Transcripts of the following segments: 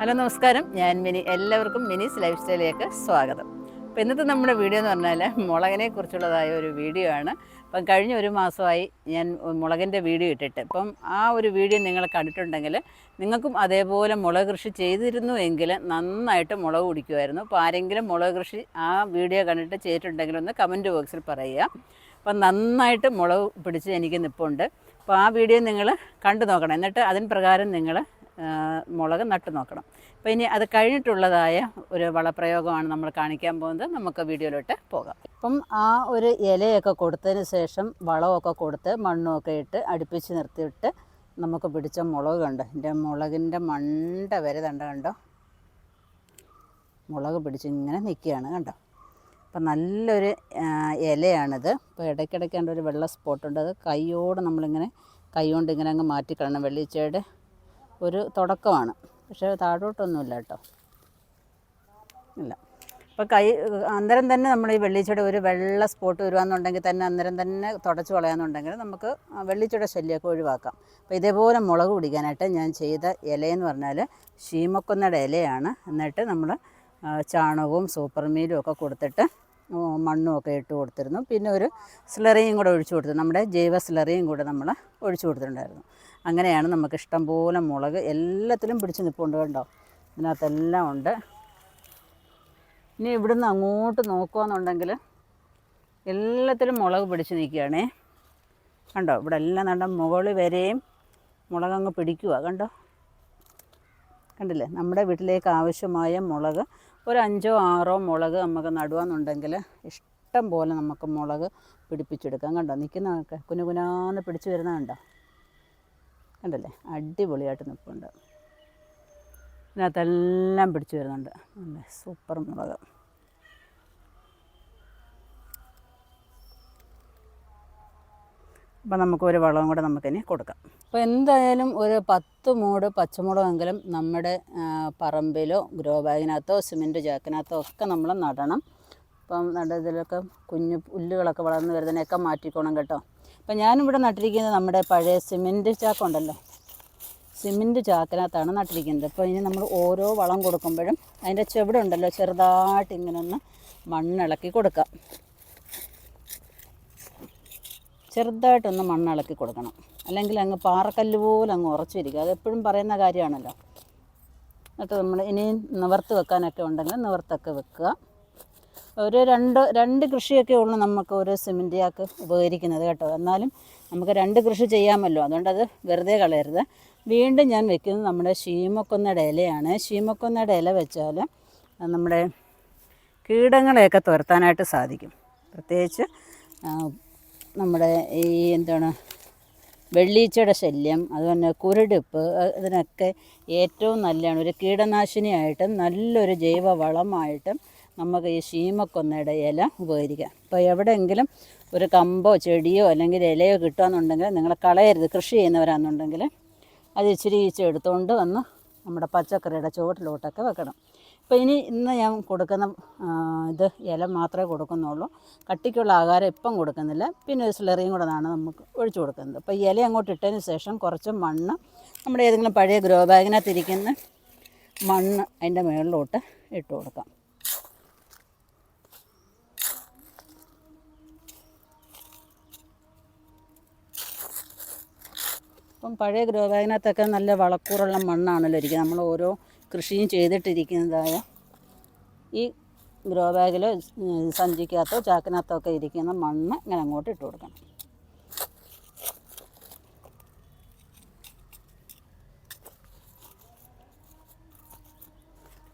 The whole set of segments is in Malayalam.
ഹലോ നമസ്കാരം. ഞാൻ മിനി. എല്ലാവർക്കും മിനിസ് ലൈഫ് സ്റ്റൈലിലേക്ക് സ്വാഗതം. അപ്പോൾ ഇന്നത്തെ നമ്മുടെ വീഡിയോ എന്ന് പറഞ്ഞാൽ മുളകിനെ കുറിച്ചുള്ളതായ ഒരു വീഡിയോ ആണ്. അപ്പം കഴിഞ്ഞ ഒരു മാസമായി ഞാൻ മുളകിന്റെ വീഡിയോ ഇട്ടിട്ട്. അപ്പം ആ ഒരു വീഡിയോ നിങ്ങൾ കണ്ടിട്ടുണ്ടെങ്കിൽ നിങ്ങൾക്കും അതേപോലെ മുളക് കൃഷി ചെയ്തിരുന്നു എങ്കിൽ നന്നായിട്ട് മുളക് കുടിക്കുമായിരുന്നു. അപ്പോൾ ആരെങ്കിലും മുളക് കൃഷി ആ വീഡിയോ കണ്ടിട്ട് ചെയ്തിട്ടുണ്ടെങ്കിൽ ഒന്ന് കമന്റ് ബോക്സിൽ പറയുക. അപ്പം നന്നായിട്ട് മുളക് പിടിച്ച് എനിക്ക് നിൽപ്പുണ്ട് അപ്പോൾ ആ വീഡിയോ നിങ്ങൾ കണ്ടു നോക്കണം. എന്നിട്ട് അതിന് പ്രകാരം നിങ്ങൾ മുളക് നട്ടു നോക്കണം. അപ്പോൾ ഇനി അത് കഴിഞ്ഞിട്ടുള്ളതായ ഒരു വളപ്രയോഗമാണ് നമ്മൾ കാണിക്കാൻ പോകുന്നത്. നമുക്ക് വീഡിയോയിലോട്ട് പോകാം. അപ്പം ആ ഒരു ഇലയൊക്കെ കൊടുത്തതിന് ശേഷം വളമൊക്കെ കൊടുത്ത് മണ്ണുമൊക്കെ ഇട്ട് അടുപ്പിച്ച് നിർത്തിയിട്ട് നമുക്ക് പിടിച്ച മുളക് കണ്ടോ? എന്റെ മുളകിന്റെ മണ്ട വരെ തണ്ട കണ്ടോ? മുളക് പിടിച്ച് ഇങ്ങനെ നിൽക്കുകയാണ് കണ്ടോ? അപ്പം നല്ലൊരു ഇലയാണിത്. ഇപ്പോൾ ഇടയ്ക്കിടയ്ക്ക് ഒരു വെള്ള സ്പോട്ടുണ്ട്. അത് കൈയോട് നമ്മളിങ്ങനെ കൈ കൊണ്ട് ഇങ്ങനെ അങ്ങ് മാറ്റിക്കളയണം. വെള്ളിച്ചയുടെ ഒരു തുടക്കമാണ്. പക്ഷേ താഴോട്ടൊന്നുമില്ല കേട്ടോ. ഇല്ല. അപ്പോൾ കൈ അന്നേരം തന്നെ നമ്മൾ ഈ വെള്ളിച്ചയുടെ ഒരു വെള്ള സ്പോട്ട് വരുവാന്നുണ്ടെങ്കിൽ തന്നെ അന്നേരം തന്നെ തുടച്ച് കളയാന്നുണ്ടെങ്കിൽ നമുക്ക് വെള്ളിച്ചയുടെ ശല്യമൊക്കെ ഒഴിവാക്കാം. അപ്പോൾ ഇതേപോലെ മുളക് പിടിക്കാനായിട്ട് ഞാൻ ചെയ്ത ഇലയെന്ന് പറഞ്ഞാൽ ശീമക്കൊന്നയുടെ ഇലയാണ്. എന്നിട്ട് നമ്മൾ ചാണകവും സൂപ്പർ മീലും ഒക്കെ കൊടുത്തിട്ട് മണ്ണും ഒക്കെ ഇട്ട് കൊടുത്തിരുന്നു. പിന്നെ ഒരു സ്ലറിയും കൂടെ ഒഴിച്ചു കൊടുത്തു. നമ്മുടെ ജൈവ സ്ലറിയും കൂടെ നമ്മൾ ഒഴിച്ചു കൊടുത്തിട്ടുണ്ടായിരുന്നു. അങ്ങനെയാണ് നമുക്ക് ഇഷ്ടം പോലെ മുളക് എല്ലാത്തിലും പിടിച്ച് നിൽപ്പുണ്ട് കണ്ടോ? ഇതിനകത്തെല്ലാം ഉണ്ട്. ഇനി ഇവിടുന്ന് അങ്ങോട്ട് നോക്കുകയെന്നുണ്ടെങ്കിൽ എല്ലാത്തിലും മുളക് പിടിച്ച് നിൽക്കുകയാണേ. കണ്ടോ? ഇവിടെ എല്ലാം കണ്ട മുകളിൽ വരെയും മുളകങ്ങ് പിടിക്കുക കണ്ടോ? കണ്ടില്ലേ? നമ്മുടെ വീട്ടിലേക്ക് ആവശ്യമായ മുളക് ഒരു അഞ്ചോ ആറോ മുളക് നമുക്ക് നടുവാന്നുണ്ടെങ്കിൽ ഇഷ്ടം പോലെ നമുക്ക് മുളക് പിടിപ്പിച്ചെടുക്കാം. കണ്ടോ? നിൽക്കുന്നതൊക്കെ കുനുകുനാന്ന് പിടിച്ച് വരുന്ന കണ്ടോ? കണ്ടല്ലേ അടിപൊളിയായിട്ട് നിൽപ്പുണ്ട് ഇതിനകത്തെല്ലാം പിടിച്ചു വരുന്നുണ്ട്. സൂപ്പർ മുളക്. അപ്പം നമുക്ക് ഒരു വളവും കൂടെ നമുക്കിനി കൊടുക്കാം. അപ്പോൾ എന്തായാലും ഒരു പത്ത് മൂട് പച്ചമുളകെങ്കിലും നമ്മുടെ പറമ്പിലോ ഗ്രോ ബാഗിനകത്തോ സിമെന്റ് ചാക്കിനകത്തോ ഒക്കെ നമ്മൾ നടണം. അപ്പം നടതിലൊക്കെ കുഞ്ഞു പുല്ലുകളൊക്കെ വളർന്നു വരുന്നതിനെയൊക്കെ മാറ്റിക്കോണം കേട്ടോ. അപ്പം ഞാനിവിടെ നട്ടിരിക്കുന്നത് നമ്മുടെ പഴയ സിമെന്റ് ചാക്കുണ്ടല്ലോ. സിമെന്റ് ചാക്കിനകത്താണ് നട്ടിരിക്കുന്നത്. അപ്പോൾ ഇനി നമ്മൾ ഓരോ വളം കൊടുക്കുമ്പോഴും അതിന്റെ ചെവിടുണ്ടല്ലോ ചെറുതായിട്ട് ഇങ്ങനെ ഒന്ന് മണ്ണിളക്കി കൊടുക്കാം. ചെറുതായിട്ടൊന്ന് മണ്ണിളക്കി കൊടുക്കണം. അല്ലെങ്കിൽ അങ്ങ് പാറക്കല്ല് പോലെ അങ്ങ് ഉറച്ചിരിക്കും. അതെപ്പോഴും പറയുന്ന കാര്യമാണല്ലോ. എന്നിട്ട് നമ്മൾ ഇനിയും നിവർത്ത് വെക്കാനൊക്കെ ഉണ്ടെങ്കിൽ നിവർത്തൊക്കെ വെക്കുക. ഒരു രണ്ട് രണ്ട് കൃഷിയൊക്കെ ഉള്ളൂ നമുക്ക് ഒരു സിമന്റിയാക്ക് ഉപകരിക്കുന്നത് കേട്ടോ. എന്നാലും നമുക്ക് രണ്ട് കൃഷി ചെയ്യാമല്ലോ. അതുകൊണ്ട് അത് വെറുതെ കളയരുത്. വീണ്ടും ഞാൻ വെക്കുന്നത് നമ്മുടെ ശീമക്കൊന്നയുടെ ഇലയാണ്. ശീമക്കൊന്നയുടെ ഇല വെച്ചാൽ നമ്മുടെ കീടങ്ങളെയൊക്കെ തുരത്താനായിട്ട് സാധിക്കും. പ്രത്യേകിച്ച് നമ്മുടെ ഈ എന്താണ് വെള്ളീച്ചയുടെ ശല്യം അതുപോലെ കുരുടിപ്പ് ഇതിനൊക്കെ ഏറ്റവും നല്ലതാണ്. ഒരു കീടനാശിനിയായിട്ടും നല്ലൊരു ജൈവ വളമായിട്ടും നമുക്ക് ഈ ശീമക്കൊന്നയുടെ ഇല ഉപകരിക്കാം. ഇപ്പോൾ എവിടെയെങ്കിലും ഒരു കമ്പോ ചെടിയോ അല്ലെങ്കിൽ ഇലയോ കിട്ടുകയെന്നുണ്ടെങ്കിൽ നിങ്ങൾ കളയരുത്. കൃഷി ചെയ്യുന്നവരാണെന്നുണ്ടെങ്കിൽ അത് ഇച്ചിരി ഈച്ച എടുത്തുകൊണ്ട് വന്ന് നമ്മുടെ പച്ചക്കറിയുടെ ചുവട്ടിലോട്ടൊക്കെ വെക്കണം. ഇപ്പോൾ ഇനി ഇന്ന് ഞാൻ കൊടുക്കുന്ന ഇത് ഇല മാത്രമേ കൊടുക്കുന്നുള്ളൂ. കട്ടിക്കുള്ള ആഹാരം ഇപ്പം കൊടുക്കുന്നില്ല. പിന്നെ ഒരു സ്ലറിയും കൂടെ ആണ് നമുക്ക് ഒഴിച്ചു കൊടുക്കുന്നത്. അപ്പോൾ ഇല അങ്ങോട്ട് ഇട്ടതിന് ശേഷം കുറച്ച് മണ്ണ് നമ്മുടെ ഏതെങ്കിലും പഴയ ഗ്രോ ബാഗിനകത്തിരിക്കുന്ന മണ്ണ് അതിന്റെ മുകളിലോട്ട് ഇട്ട് കൊടുക്കാം. ഇപ്പം പഴയ ഗ്രോ നല്ല വളക്കൂറുള്ള മണ്ണാണല്ലോ ഇരിക്കുന്നത്. നമ്മൾ ഓരോ കൃഷിയും ചെയ്തിട്ടിരിക്കുന്നതായ ഈ ഗ്രോ ബാഗിലോ ഉം, സഞ്ചിക്കകത്തോ ചാക്കിനകത്തോ ഒക്കെ ഇരിക്കുന്ന മണ്ണ് ഇങ്ങനെ അങ്ങോട്ട് ഇട്ട് കൊടുക്കണം.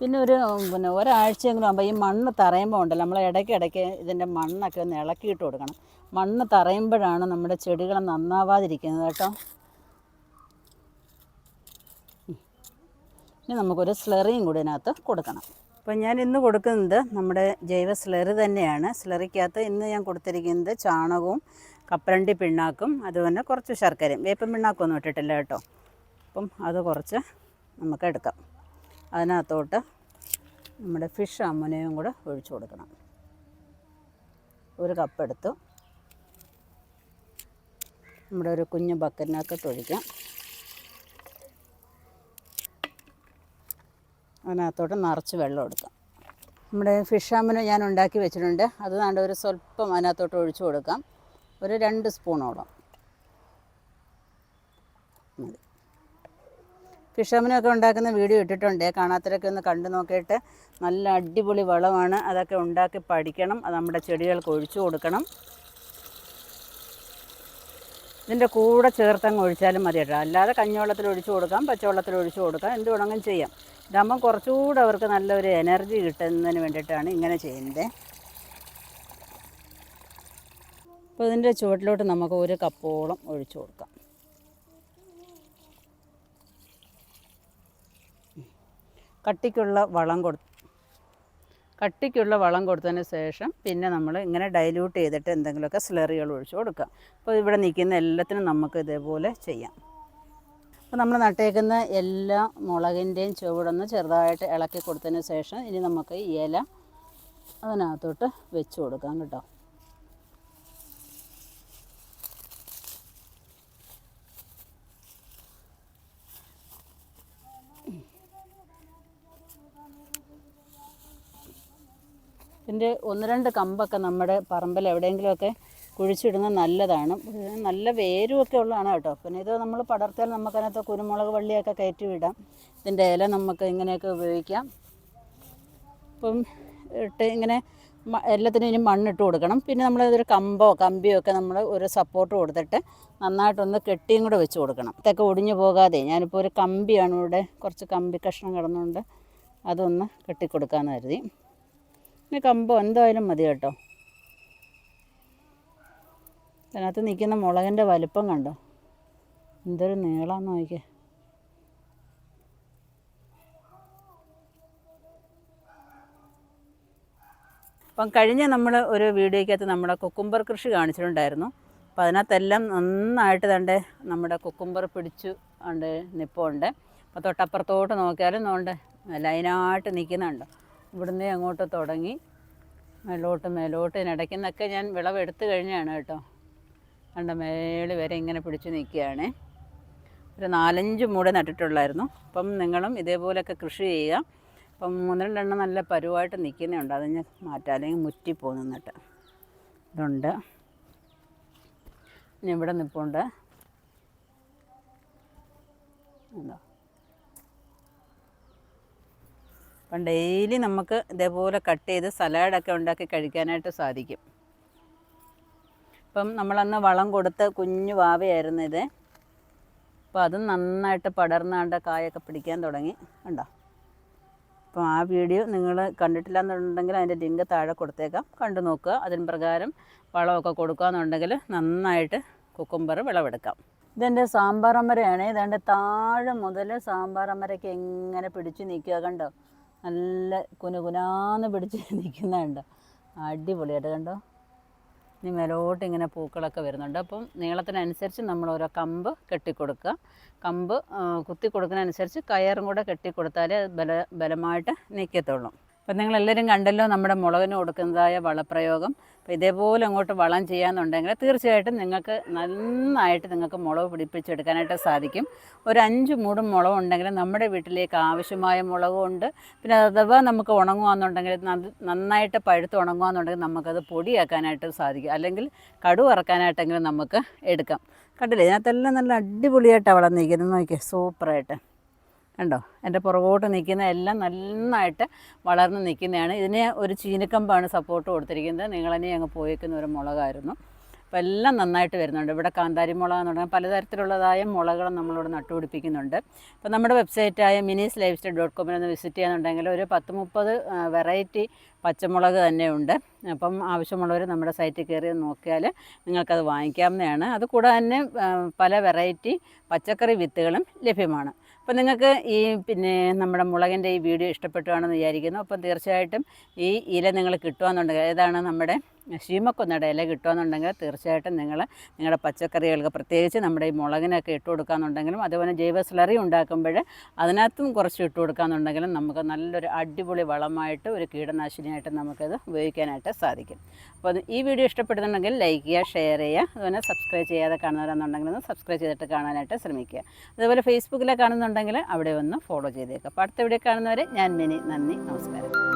പിന്നെ ഒരു പിന്നെ ഒരാഴ്ചയെങ്കിലും ആകുമ്പോൾ ഈ മണ്ണ് തറയുമ്പോൾ ഉണ്ടല്ലോ നമ്മൾ ഇടയ്ക്ക് ഇടയ്ക്ക് ഇതിന്റെ മണ്ണൊക്കെ ഒന്ന് ഇളക്കിയിട്ട് കൊടുക്കണം. മണ്ണ് തറയുമ്പോഴാണ് നമ്മുടെ ചെടികൾ നന്നാവാതിരിക്കുന്നത് കേട്ടോ. ഇനി നമുക്കൊരു സ്ലറിയും കൂടി ഇതിനകത്ത് കൊടുക്കണം. അപ്പോൾ ഞാൻ ഇന്ന് കൊടുക്കുന്നത് നമ്മുടെ ജൈവ സ്ലറി തന്നെയാണ്. സ്ലറിക്കകത്ത് ഇന്ന് ഞാൻ കൊടുത്തിരിക്കുന്നത് ചാണകവും കപ്പലണ്ടി പിണ്ണാക്കും അതുപോലെ കുറച്ച് ശർക്കരയും. വേപ്പൻ പിണ്ണാക്കൊന്നും ഇട്ടിട്ടില്ല കേട്ടോ. അപ്പം അത് കുറച്ച് നമുക്ക് എടുക്കാം. അതിനകത്തോട്ട് നമ്മുടെ ഫിഷ് അമ്മനയും കൂടെ ഒഴിച്ചു കൊടുക്കണം. ഒരു കപ്പ് എടുത്തു നമ്മുടെ ഒരു കുഞ്ഞു ബക്കറ്റിനൊക്കെ ഒഴിക്കാം. അതിനകത്തോട്ട് നിറച്ച് വെള്ളം എടുക്കാം. നമ്മുടെ ഫിഷ് ആമിന് ഞാൻ ഉണ്ടാക്കി വെച്ചിട്ടുണ്ട്. അത് നാണ്ട് ഒരു സ്വല്പം അതിനകത്തോട്ട് ഒഴിച്ചു കൊടുക്കാം. ഒരു രണ്ട് സ്പൂണോളം. മതി. ഫിഷ് ആമിനൊക്കെ ഉണ്ടാക്കുന്ന വീഡിയോ ഇട്ടിട്ടുണ്ട്. കാണാത്തവരൊക്കെ ഒന്ന് കണ്ടു നോക്കിയിട്ട് നല്ല അടിപൊളി വളമാണ്. അതൊക്കെ ഉണ്ടാക്കി പഠിക്കണം. അത് നമ്മുടെ ചെടികൾക്ക് ഒഴിച്ചു കൊടുക്കണം. ഇതിന്റെ കൂടെ ചേർത്തങ്ങ് ഒഴിച്ചാലും മതി കേട്ടോ അല്ലാതെ കഞ്ഞിവെള്ളത്തിൽ ഒഴിച്ചു കൊടുക്കാം പച്ചവെള്ളത്തിൽ ഒഴിച്ചു കൊടുക്കാം എന്ത് വേണമെങ്കിലും ചെയ്യാം. ഇതാകുമ്പോൾ കുറച്ചുകൂടെ അവർക്ക് നല്ലൊരു എനർജി കിട്ടുന്നതിന് വേണ്ടിയിട്ടാണ് ഇങ്ങനെ ചെയ്യുന്നത്. അപ്പോൾ ഇതിന്റെ ചുവട്ടിലോട്ട് നമുക്ക് ഒരു കപ്പോളം ഒഴിച്ചു കൊടുക്കാം. കട്ടിക്കുള്ള വളം കൊടു കട്ടിക്കുള്ള വളം കൊടുത്തതിന് ശേഷം പിന്നെ നമ്മൾ ഇങ്ങനെ ഡൈല്യൂട്ട് ചെയ്തിട്ട് എന്തെങ്കിലുമൊക്കെ സ്ലറികൾ ഒഴിച്ചു കൊടുക്കാം അപ്പോൾ ഇവിടെ നിൽക്കുന്ന എല്ലാത്തിനും നമുക്ക് ഇതേപോലെ ചെയ്യാം. അപ്പോൾ നമ്മൾ നട്ടേക്കുന്ന എല്ലാ മുളകിന്റെയും ചുവടൊന്ന് ചെറുതായിട്ട് ഇളക്കി കൊടുത്തതിന് ശേഷം ഇനി നമുക്ക് ഇല അതിനകത്തോട്ട് വെച്ച് കൊടുക്കാം കേട്ടോ. ഇതിന്റെ ഒന്ന് രണ്ട് കമ്പൊക്കെ നമ്മുടെ പറമ്പിൽ എവിടെയെങ്കിലുമൊക്കെ കുഴിച്ചിടുന്നത് നല്ലതാണ്. നല്ല വേരുമൊക്കെ ഉള്ളതാണ് കേട്ടോ. പിന്നെ ഇത് നമ്മൾ പടർത്തിയാൽ നമുക്കതിനകത്ത് കുരുമുളക് വള്ളിയൊക്കെ കയറ്റി വിടാം ഇതിന്റെ ഇല നമുക്ക് ഇങ്ങനെയൊക്കെ ഉപയോഗിക്കാം. ഇപ്പം ഇട്ട് ഇങ്ങനെ എല്ലാത്തിനും ഇനി മണ്ണിട്ട് കൊടുക്കണം. പിന്നെ നമ്മൾ ഇതൊരു കമ്പോ കമ്പിയോ ഒക്കെ നമ്മൾ ഒരു സപ്പോർട്ട് കൊടുത്തിട്ട് നന്നായിട്ടൊന്ന് കെട്ടിയും കൂടെ വെച്ച് കൊടുക്കണം. ഇതൊക്കെ ഒടിഞ്ഞു പോകാതെ. ഞാനിപ്പോൾ ഒരു കമ്പിയാണ് ഇവിടെ കുറച്ച് കമ്പി കഷ്ണം കിടന്നുകൊണ്ട് അതൊന്ന് കെട്ടിക്കൊടുക്കാമെന്ന് കരുതി. പിന്നെ കമ്പോ എന്തായാലും മതി കേട്ടോ. അതിനകത്ത് നിൽക്കുന്ന മുളകിന്റെ വലിപ്പം കണ്ടോ? എന്തൊരു നീളാന്ന് നോക്കിയേ. അപ്പം കഴിഞ്ഞ നമ്മൾ ഒരു വീഡിയോയ്ക്കകത്ത് നമ്മുടെ കുക്കുംബർ കൃഷി കാണിച്ചിട്ടുണ്ടായിരുന്നു. അപ്പോൾ അതിനകത്തെല്ലാം നന്നായിട്ട് തണ്ട് നമ്മുടെ കുക്കുംബർ പിടിച്ചു ഉണ്ട് നിപ്പുണ്ട്. അപ്പോൾ തൊട്ടപ്പുറത്തോട്ട് നോക്കിയാലും നോണ്ട് ലൈനായിട്ട് നിൽക്കുന്നുണ്ട്. ഇവിടുന്ന് അങ്ങോട്ട് തുടങ്ങി മേലോട്ട് മേലോട്ട്. ഇതിനിടയ്ക്ക് നിന്നൊക്കെ ഞാൻ വിളവെടുത്ത് കഴിഞ്ഞാണ് കേട്ടോ. കണ്ട മേളി വരെ ഇങ്ങനെ പിടിച്ചു നിൽക്കുകയാണ്. ഒരു നാലഞ്ച് മൂടെ നട്ടിട്ടുള്ളായിരുന്നു. അപ്പം നിങ്ങളും ഇതേപോലെയൊക്കെ കൃഷി ചെയ്യുക. അപ്പം മൂന്ന് രണ്ടെണ്ണം നല്ല പരുവായിട്ട് നിൽക്കുന്നുണ്ട്. അത് ഞാൻ മാറ്റാം. അല്ലെങ്കിൽ മുറ്റിപ്പോകും നിന്നിട്ട് ഇതുണ്ട്. ഇവിടെ നിൽപ്പുണ്ട്. ഉണ്ടോ അപ്പം ഡെയിലി നമുക്ക് ഇതേപോലെ കട്ട് ചെയ്ത് സലാഡൊക്കെ ഉണ്ടാക്കി കഴിക്കാനായിട്ട് സാധിക്കും. ഇപ്പം നമ്മളന്ന് വളം കൊടുത്ത് കുഞ്ഞു വാവയായിരുന്നു ഇത്. അപ്പോൾ അതും നന്നായിട്ട് പടർന്നാണ്ട് കായൊക്കെ പിടിക്കാൻ തുടങ്ങി. ഉണ്ടോ അപ്പോൾ ആ വീഡിയോ നിങ്ങൾ കണ്ടിട്ടില്ല എന്നുണ്ടെങ്കിൽ അതിന്റെ ലിങ്ക് താഴെ കൊടുത്തേക്കാം. കണ്ടു നോക്കുക. അതിന് പ്രകാരം വളമൊക്കെ കൊടുക്കുകയെന്നുണ്ടെങ്കിൽ നന്നായിട്ട് കുക്കുംബർ വിളവെടുക്കാം. ഇതെന്റെ സാമ്പാർ അമരയാണ്. ഇതെന്റെ താഴെ മുതൽ സാമ്പാർ അമരയ്ക്ക് എങ്ങനെ പിടിച്ചു നിൽക്കുക. കണ്ടോ? നല്ല കുനുകുനാന്ന് പിടിച്ച് നിൽക്കുന്നുണ്ട് അടിപൊളിയായിട്ട് കണ്ടോ? ഇനി മേലോട്ട് ഇങ്ങനെ പൂക്കളൊക്കെ വരുന്നുണ്ട്. അപ്പം നീളത്തിനനുസരിച്ച് നമ്മൾ ഓരോ കമ്പ് കെട്ടിക്കൊടുക്കുക. കമ്പ് കുത്തി കൊടുക്കുന്നതനുസരിച്ച് കയറും കൂടെ കെട്ടിക്കൊടുത്താലേ ബല ബലമായിട്ട് നിൽക്കത്തുള്ളൂ. അപ്പം നിങ്ങളെല്ലാവരും കണ്ടല്ലോ നമ്മുടെ മുളകിന് കൊടുക്കുന്നതായ വളപ്രയോഗം. അപ്പോൾ ഇതേപോലെ അങ്ങോട്ട് വളം ചെയ്യാന്നുണ്ടെങ്കിൽ തീർച്ചയായിട്ടും നിങ്ങൾക്ക് നന്നായിട്ട് നിങ്ങൾക്ക് മുളക് പിടിപ്പിച്ചെടുക്കാനായിട്ട് സാധിക്കും. ഒരു അഞ്ച് മൂടും മുളക് ഉണ്ടെങ്കിൽ നമ്മുടെ വീട്ടിലേക്ക് ആവശ്യമായ മുളകും ഉണ്ട്. പിന്നെ അഥവാ നമുക്ക് ഉണങ്ങുകയെന്നുണ്ടെങ്കിൽ നന്ന- നന്നായിട്ട് പഴുത്ത് ഉണങ്ങുകയെന്നുണ്ടെങ്കിൽ നമുക്കത് പൊടിയാക്കാനായിട്ട് സാധിക്കും. അല്ലെങ്കിൽ കടു ഇറക്കാനായിട്ടെങ്കിലും നമുക്ക് എടുക്കാം. കണ്ടില്ലേ? ഇതിനകത്തെല്ലാം നല്ല അടിപൊളിയായിട്ടാണ് വളർന്നിരിക്കുന്നത് നോക്കിയേ സൂപ്പറായിട്ട്. കണ്ടോ? എന്റെ പുറകോട്ട് നിൽക്കുന്ന എല്ലാം നന്നായിട്ട് വളർന്ന് നിൽക്കുന്നതാണ്. ഇതിന് ഒരു ചീനക്കമ്പാണ് സപ്പോർട്ട് കൊടുത്തിരിക്കുന്നത്. നിങ്ങൾ നിങ്ങളെന്നെ അങ്ങ് പോയേക്കുന്ന ഒരു മുളകായിരുന്നു. അപ്പോൾ എല്ലാം നന്നായിട്ട് വരുന്നുണ്ട്. ഇവിടെ കാന്താരി മുളക് എന്ന് പറഞ്ഞാൽ പലതരത്തിലുള്ളതായ മുളകൾ നമ്മളിവിടെ നട്ടുപിടിപ്പിക്കുന്നുണ്ട്. അപ്പോൾ നമ്മുടെ വെബ്സൈറ്റായ മിനീസ് ലൈഫ് സ്റ്റൈൽ ഡോട്ട് കോമിൽ ഒന്ന് വിസിറ്റ് ചെയ്യാന്നുണ്ടെങ്കിൽ ഒരു പത്ത് മുപ്പത് വെറൈറ്റി പച്ചമുളക് തന്നെയുണ്ട് അപ്പം ആവശ്യമുള്ളവർ നമ്മുടെ സൈറ്റിൽ കയറി നോക്കിയാൽ നിങ്ങൾക്കത് വാങ്ങിക്കാവുന്നതാണ്. അത് കൂടാതെ തന്നെ പല വെറൈറ്റി പച്ചക്കറി വിത്തുകളും ലഭ്യമാണ്. അപ്പോൾ നിങ്ങൾക്ക് ഈ പിന്നെ നമ്മുടെ മുളകിന്റെ ഈ വീഡിയോ ഇഷ്ടപ്പെട്ടുവാണെന്ന് വിചാരിക്കുന്നു. അപ്പം തീർച്ചയായിട്ടും ഈ ഇല നിങ്ങൾ കിട്ടുകയെന്നുണ്ടെങ്കിൽ ഏതാണ് നമ്മുടെ ശീമക്കൊന്നയുടെ ഇല കിട്ടുകയെന്നുണ്ടെങ്കിൽ തീർച്ചയായിട്ടും നിങ്ങൾ നിങ്ങളുടെ പച്ചക്കറികൾക്ക് പ്രത്യേകിച്ച് നമ്മുടെ ഈ മുളകിനൊക്കെ ഇട്ട് കൊടുക്കാമെന്നുണ്ടെങ്കിലും അതുപോലെ ജൈവ സ്ലറി ഉണ്ടാക്കുമ്പോൾ അതിനകത്തും കുറച്ച് ഇട്ട് കൊടുക്കാമെന്നുണ്ടെങ്കിലും നമുക്ക് നല്ലൊരു അടിപൊളി വളമായിട്ട് ഒരു കീടനാശിനിയായിട്ട് നമുക്കത് ഉപയോഗിക്കാനായിട്ട് സാധിക്കും. അപ്പോൾ ഈ വീഡിയോ ഇഷ്ടപ്പെടുന്നുണ്ടെങ്കിൽ ലൈക്ക് ചെയ്യുക ഷെയർ ചെയ്യുക അതുപോലെ സബ്സ്ക്രൈബ് ചെയ്യാതെ കാണുന്നവരാണെന്നുണ്ടെങ്കിൽ സബ്സ്ക്രൈബ് ചെയ്തിട്ട് കാണാനായിട്ട് ശ്രമിക്കുക. അതുപോലെ ഫേസ്ബുക്കിലെ കാണുന്നുണ്ടെങ്കിൽ അവിടെ ഒന്ന് ഫോളോ ചെയ്തേക്കാം. അപ്പോൾ അടുത്ത വീഡിയോ കാണുന്നവരെ ഞാൻ മിനി നന്ദി നമസ്കാരം.